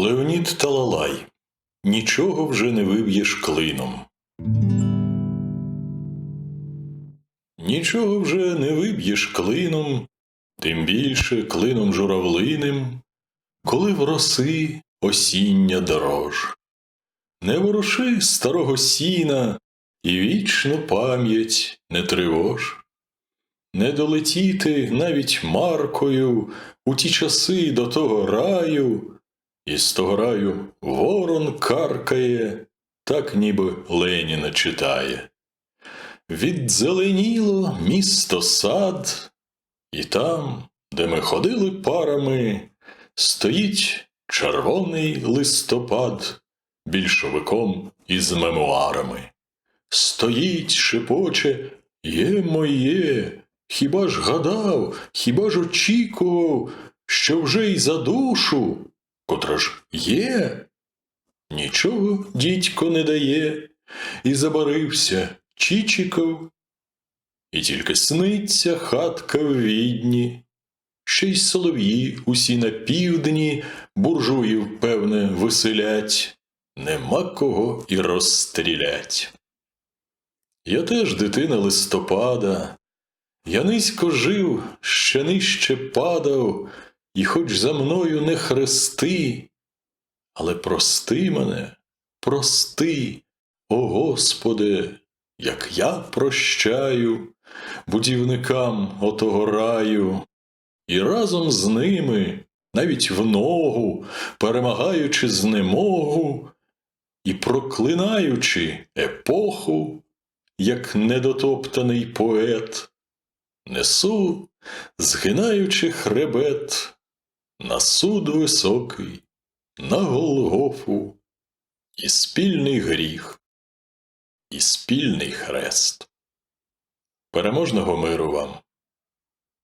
Леонід Талалай Нічого вже не виб'єш клином. Нічого вже не виб'єш клином, тим більше клином журавлиним, коли в роси осіння дорож. Не воруши старого сіна і вічну пам'ять не тривож. Не долетіти навіть маркою у ті часи до того раю, і з того раю ворон каркає, так ніби Леніна читає. Відзеленіло місто сад, і там, де ми ходили парами, стоїть червоний листопад більшовиком із мемуарами. Стоїть, шепоче, є моє, хіба ж гадав, хіба ж очікував, що вже й за душу, котра ж є? Нічого дідько не дає, і забарився Чічиков, і тільки сниться хатка в відні, ще й солов'ї усі на півдні буржуїв, певне, веселять, нема кого і розстрілять. Я теж дитина листопада, я низько жив, ще нижче падав, і хоч за мною не хрести, але прости мене, прости, о Господи, як я прощаю будівникам отого раю, і разом з ними, навіть в ногу, перемагаючи знемогу і проклинаючи епоху, як недотоптаний поет, несу, згинаючи хребет, на суд високий, на Голгофу, і спільний гріх, і спільний хрест. Переможного миру вам!